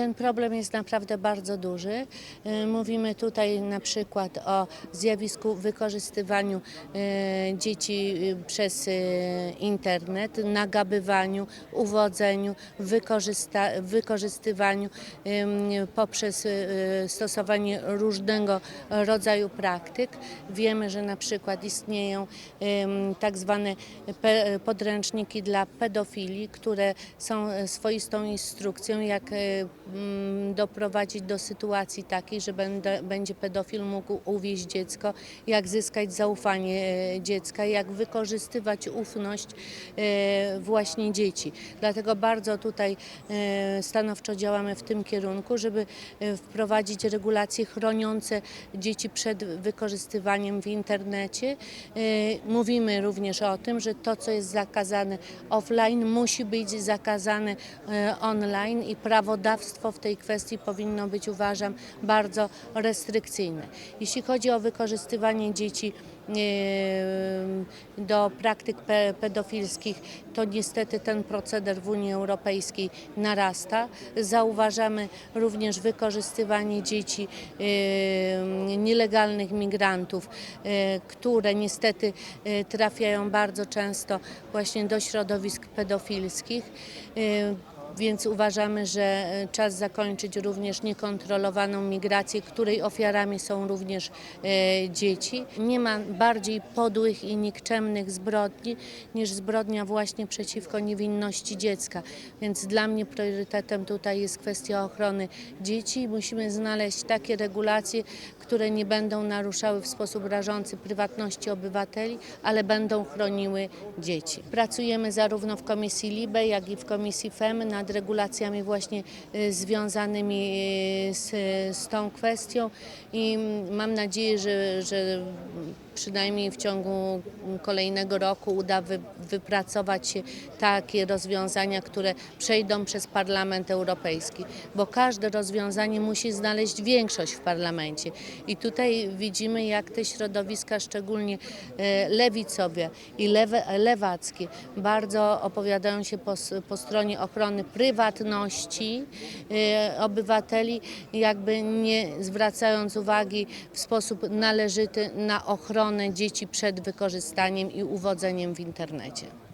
Ten problem jest naprawdę bardzo duży. Y, Mówimy tutaj na przykład o zjawisku wykorzystywaniu y, dzieci y, przez internet, nagabywaniu, uwodzeniu, wykorzystywaniu poprzez stosowanie różnego rodzaju praktyk. Wiemy, że na przykład istnieją tak zwane podręczniki dla pedofili, które są e, swoistą instrukcją, jak e, doprowadzić do sytuacji takiej, że będę, będzie pedofil mógł uwieść dziecko, jak zyskać zaufanie e, dziecka, jak wykorzystywać ufność e, właśnie dzieci. Dlatego bardzo tutaj e, stanowczo działamy w tym kierunku, żeby wprowadzić regulacje chroniące dzieci przed wykorzystywaniem w internecie. Mówimy również o tym, że to, co jest zakazane offline, musi być zakazane online i prawodawstwo w tej kwestii powinno być, uważam, bardzo restrykcyjne. Jeśli chodzi o wykorzystywanie dzieci e, do praktyk pe- pedofilskich, to niestety ten proceder w Unii Europejskiej narasta. Zauważamy również wykorzystywanie dzieci e, nielegalnych migrantów, e, które niestety e, trafiają bardzo często właśnie do środowisk pedofilskich. Więc uważamy, że e, czas zakończyć również niekontrolowaną migrację, której ofiarami są również e, dzieci. Nie ma bardziej podłych i nikczemnych zbrodni niż zbrodnia właśnie przeciwko niewinności dziecka. Więc dla mnie priorytetem tutaj jest kwestia ochrony dzieci. Musimy znaleźć takie regulacje, które nie będą naruszały w sposób rażący prywatności obywateli, ale będą chroniły dzieci. Pracujemy zarówno w Komisji LIBE, jak i w Komisji FEM nad regulacjami właśnie y, związanymi y, z, z tą kwestią i mam nadzieję, że, że przynajmniej w ciągu kolejnego roku uda wy, wypracować takie rozwiązania, które przejdą przez Parlament Europejski, bo każde rozwiązanie musi znaleźć większość w parlamencie. I tutaj widzimy, jak te środowiska, szczególnie e, lewicowe i lewe, lewackie, bardzo opowiadają się po, po stronie ochrony prywatności e, obywateli, jakby nie zwracając uwagi w sposób należyty na ochronę dzieci przed wykorzystaniem i uwodzeniem w internecie. работе.